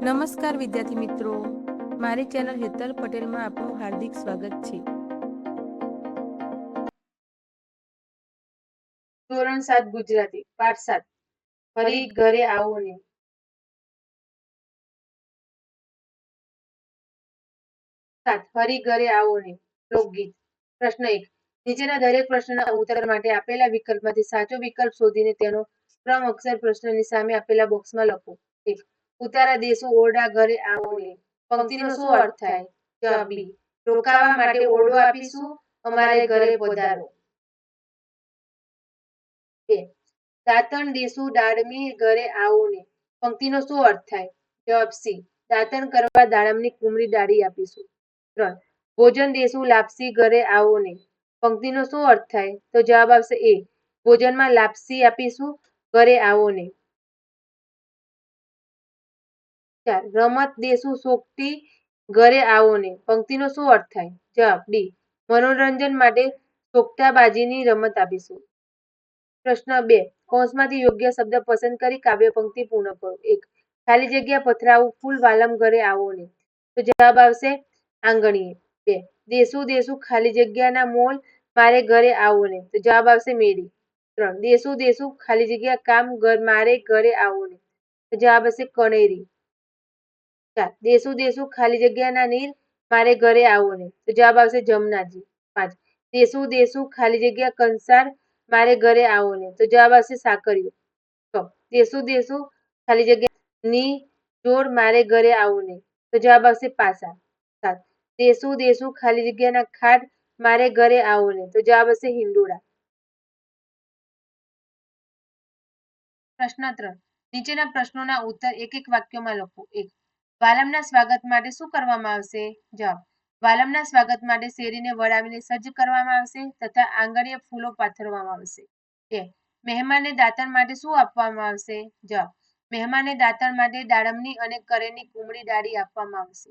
નમસ્કાર વિદ્યાર્થી મિત્રો. મારી ચેનલ હેતલ પટેલમાં આપનું હાર્દિક સ્વાગત છે. ધોરણ સાત ગુજરાતી, પાઠ સાત. ફરી ઘરે આવો ને. સાત, ફરી ઘરે આવો ને. લોકગીત. પ્રશ્ન એક. નીચેના દરેક પ્રશ્નના ઉત્તર માટે આપેલા વિકલ્પમાંથી સાચો વિકલ્પ શોધીને તેનો ક્રમ અક્ષર પ્રશ્નની સામે આપેલા બોક્સમાં લખો. એક. ઉતારા દેશો ઓરડા ઘરે આવોને પંક્તિનો શું અર્થ થાય? જવાબ બી રોકાવા માટે ઓરડો આપીશું? અમારે ઘરે પધારો. બે. દાંતણ દાડમી ઘરે આવોને પંક્તિનો શું અર્થ થાય? જવાબ સી. દાંતણ કરવા દાડમની કુમળી ડાળી આપીશું. ત્રણ. ભોજન દેશું લાપસી ઘરે આવો ને પંક્તિનો શું અર્થ થાય? તો જવાબ આવશે એ. ભોજનમાં લાપસી આપીશું? ઘરે આવો ચાર રમત દેશું સોગટી ઘરે આવો ને પંક્તિનો શું અર્થ થાય? જવાબ ડી. મનોરંજન માટે સોગટાબાજીની રમત આપીશું. પ્રશ્ન બે. કૌંસમાંથી યોગ્ય શબ્દ પસંદ કરી કાવ્ય પંક્તિ પૂર્ણ કરો. એક. ખાલી જગ્યા પથરાવું, ફૂલ વાલમ ઘરે આવો ને તો જવાબ આવશે આંગણીએ. બે. દેશું દેશું ખાલી જગ્યાના મોલ મારે ઘરે આવો ને તો જવાબ આવશે મેરી ત્રણ. દેશું દેશું ખાલી જગ્યા કામ ઘર મારે ઘરે આવો ને તો જવાબ આવશે કણેરી. ચાર દેશું દેશું ખાલી જગ્યાના નીર, મારે ઘરે આવો ને તો જવાબ આવશે જમનાજી. પાંચ. દેશું દેશું ખાલી જગ્યા કંસાર, મારે ઘરે આવો ને તો જવાબ આવશે સાકરિયો છ. દેશું દેશું ખાલી જગ્યા ની જોડ, મારે ઘરે આવો ને તો જવાબ આવશે પાસા. સાત. દેશું દેશું ખાલી જગ્યાના ખાટ મારે ઘરે આવો ને તો જવાબ આવશે હિંડોળા. પ્રશ્ન ત્રણ. નીચેના પ્રશ્નોના ઉત્તર એક એક વાક્યમાં લખો. એક. વાલમના સ્વાગત માટે શું કરવામાં આવશે? જવાબ, વાલમના સ્વાગત માટે શેરીને વળાવીને સજ્જ કરવામાં આવશે તથા આંગળીએ ફૂલો પાથરવામાં આવશે. બે મહેમાનને દાંતણ માટે શું આપવામાં આવશે? જવાબ, મહેમાનને દાંતણ માટે દાડમની અને કરેની કુમળી ડાળી આપવામાં આવશે.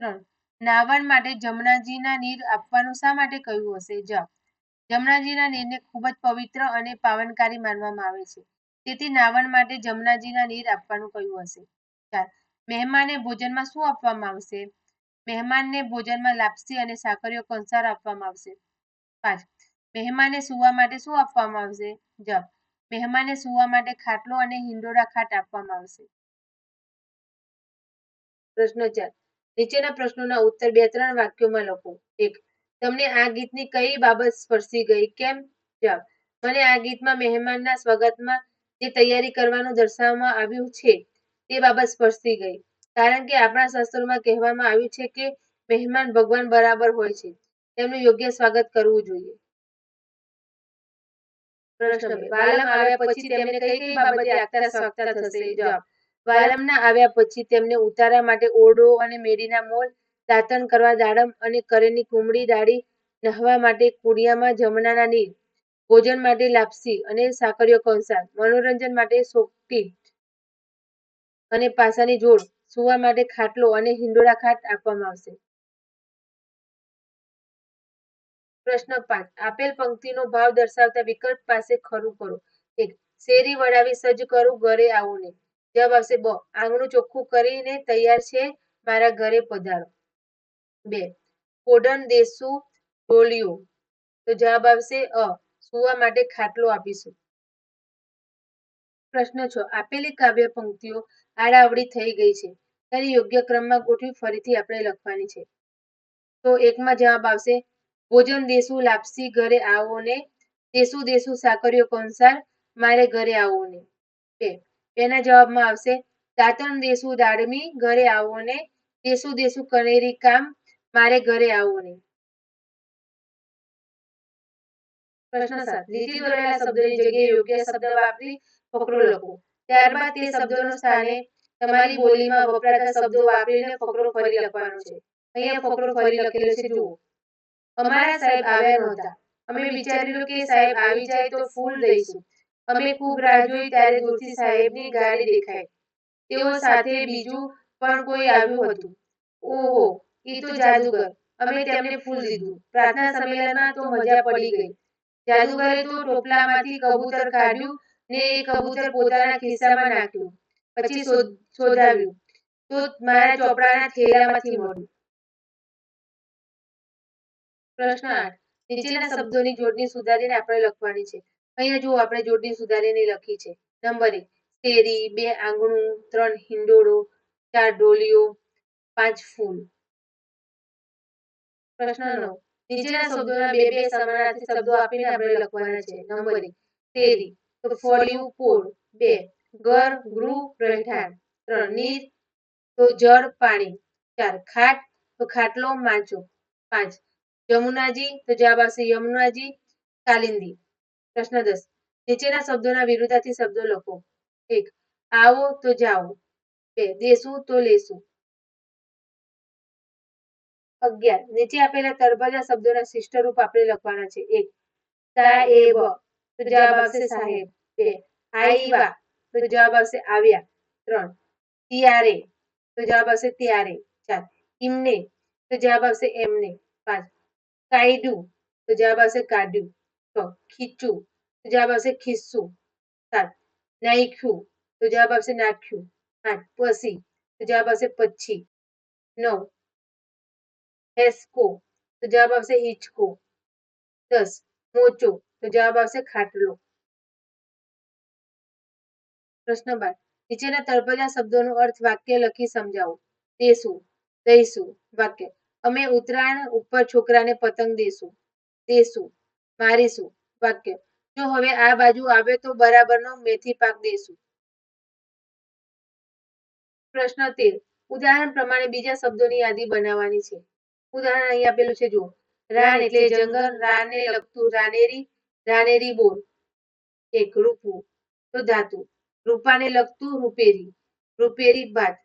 ત્રણ, નાવણ માટે જમનાજીના નીર આપવાનું શા માટે કહ્યું હશે? જવાબ જમનાજીના નીરને ખૂબ જ પવિત્ર અને પાવનકારી માનવામાં આવે છે. તેથી નાવણ માટે જમનાજીના નીર આપવાનું કહ્યું હશે. ચાર મહેમાનને ભોજનમાં શું આપવામાં આવશે? મહેમાનને ભોજનમાં લાપસી અને સાકરીઓ કંસાર આપવામાં આવશે? પાંચ. મહેમાનને સુવા માટે શું આપવામાં આવશે? જવાબ. મહેમાનને સુવા માટે ખાટલો અને હિંડોળા ખાટ આપવામાં આવશે. પ્રશ્ન ચાર. નીચેના પ્રશ્નોના ઉત્તર બે ત્રણ વાક્યોમાં લખો. એક. તમને આ ગીતની કઈ બાબત સ્પર્શી ગઈ? કેમ? જવાબ. મને આ ગીતમાં મહેમાનના સ્વાગતમાં જે તૈયારી કરવાનું દર્શાવવામાં આવ્યું છે તે બાબત સ્પર્શી ગઈ. કારણ કે આપણા શાસ્ત્રોમાં કહેવામાં આવ્યું છે કે મહેમાન ભગવાન બરાબર હોય છે. તેમનું યોગ્ય સ્વાગત કરવું જોઈએ. માટે ઓરડો અને મેરીના મોલ, દાંતણ કરવા દાડમ અને કરેની કુમળી ડાળી નહવા માટે કુડિયામાં જમનાના નીર, ભોજન માટે લાપસી અને સાકરિયો કંસાર, મનોરંજન માટે સોગટી અને પાસાની જોડ સુવા માટે ખાટલો અને હિંડોળા ખાટ આપવામાં આવશે. પ્રશ્ન પાંચ. આપેલ પંક્તિનો ભાવ દર્શાવતા વિકલ્પ પાસે ખરું કરો. એક. શેરી વળાવી સજ્જ કરું ઘરે આવો ને જવાબ આવશે બ. આંગણું ચોખ્ખું કરીને તૈયાર છે મારા ઘરે પધારો. બે. કોડન દેસુ ઢોલિયો તો જવાબ આવશે અ. સુવા માટે ખાટલો આપીશું. પ્રશ્ન છ. આપેલી કાવ્ય પંક્તિઓ આડાઅવળી થઈ ગઈ છે. ત્યારે યોગ્ય ક્રમમાં ગોઠવી ફરીથી આપણે લખવાની છે. તો એકમાં જવાબ આવશે, ભોજન દેશું લાપસી ઘરે આવો ને દેશું દેશું સાકરિયો કંસાર, મારે ઘરે આવો ને. બે. એના જવાબમાં આવશે, દાતણ દેશું દાડમી ઘરે આવો ને દેશું દેશું કનેરી કામ, મારે ઘરે આવો ને. પ્રશ્ન સાત. લીટી દોરેલા શબ્દની જગ્યાએ યોગ્ય શબ્દ વાપરી ફકરો લખો. ત્યારબાદ તે શબ્દોનો સ્થાને તમારી બોલીમાં વપરાતા શબ્દો વાપરીને ફકરો ફરી લખવાનો છે. અહીંયા ફકરો ફરી લખેલો છે, જુઓ. અમારા સાહેબ આવ્યા નહોતા. અમે વિચાર્યું કે સાહેબ આવી જાય તો ફૂલ દઈશું અમે ખૂબ રાહ જોઈ ત્યારે દૂરથી સાહેબની ગાડી દેખાઈ. તેઓ સાથે બીજું પણ કોઈ આવ્યું હતું. ઓહો, એ તો જાદુગર. અમે તેમને ફૂલ દીધું. પ્રાર્થના સંમેલનમાં તો મજા પડી ગઈ. જાદુગરે તો ટોપલામાંથી કબૂતર કાઢ્યું ને એ કબૂતર પોતાના ખિસ્સામાં નાખ્યું. પછી શોધાવ્યું. તો મારા ચોપડાના થેલામાંથી મળ્યું. પ્રશ્ન આઠ. નીચેના શબ્દોની જોડણી સુધારીને આપણે લખવાની છે. અહીંયા જુઓ, આપણે જોડણી સુધારીને લખી છે. નંબર એક. શેરી, બે આંગણું, ત્રણ હિંડોળો, ચાર ડોલીઓ, પાંચ ફૂલ. પ્રશ્ન નવ. નીચેના શબ્દોના બે બે સમાનાર્થી શબ્દો આપીને આપણે લખવાના છે. નંબર એક. શેરી. તો ફળિયું પોળ બે, ઘર, ગૃહ, રહેઠાણ. ત્રણ, નીર, તો જળ, પાણી. ચાર, ખાટ, તો ખાટલો, માંચો. પાંચ યમુનાજી તો જવાબ આવશે યમુનાજી, કાલિંદી. પ્રશ્ન દસ, નીચેના શબ્દોના વિરુદ્ધાર્થી શબ્દો લખો. એક, આવો તો જાઓ. બે, દેશું તો લેશું. અગિયાર, નીચે આપેલા તળપદા શબ્દોના શિષ્ટ રૂપ આપણે લખવાના છે. એક સાહેબ તો જવાબ આવશે સાહેબ. બે આઈવા તો જવાબ આવશે આવ્યા. ત્રણ. ત્યારે તો જવાબ આવશે ત્યારે. ચાર. ઇમને તો જવાબ આવશે એમને. પાંચ. કાયડું તો જવાબ આવશે કાઢ્યું છ. ખીચું તો જવાબ આવશે ખિસ્સું. સાત. નાખ્યું તો જવાબ આવશે નાખ્યું. આઠ. પછી તો જવાબ આવશે પછી. નવ. હેસ્કો તો જવાબ આવશે હિચકો. દસ. મોચો તો જવાબ આવશે ખાટલો. પ્રશ્ન બાર. નીચેના તળપદા શબ્દોનો અર્થ વાક્ય લખી સમજાવો. દેશું દઈશું, વાક્ય. અમે ઉત્તરાયણ ઉપર છોકરાને પતંગ દેશું દેશું મારીશું, વાક્ય. જો હવે આ બાજુ આવે તો બરાબરનો મેથી પાક દેશું પ્રશ્ન તેર. ઉદાહરણ પ્રમાણે બીજા શબ્દોની યાદી બનાવવાની છે. ઉદાહરણ અહીં આપેલું છે, જુઓ. રાણ એટલે જંગલ રાને લગતું રાનેરી રાનેરી બોર. એક, રૂપવું. તો ધાતુ. રૂપાને લગતું રૂપેરી રૂપેરી ભાત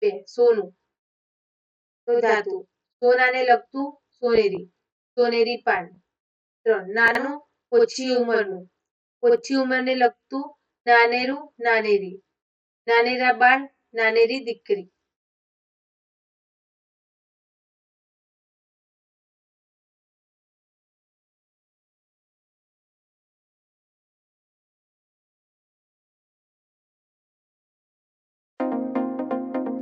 બે, સોનું. તો ધાતુ. સોનાને લગતું સોનેરી. સોનેરી પાન. ત્રણ, નાનું, ઓછી ઉંમરનું. ઓછી ઉંમરને લગતું નાનેરું, નાનેરી. નાનેરા બાળ, નાનેરી દીકરી.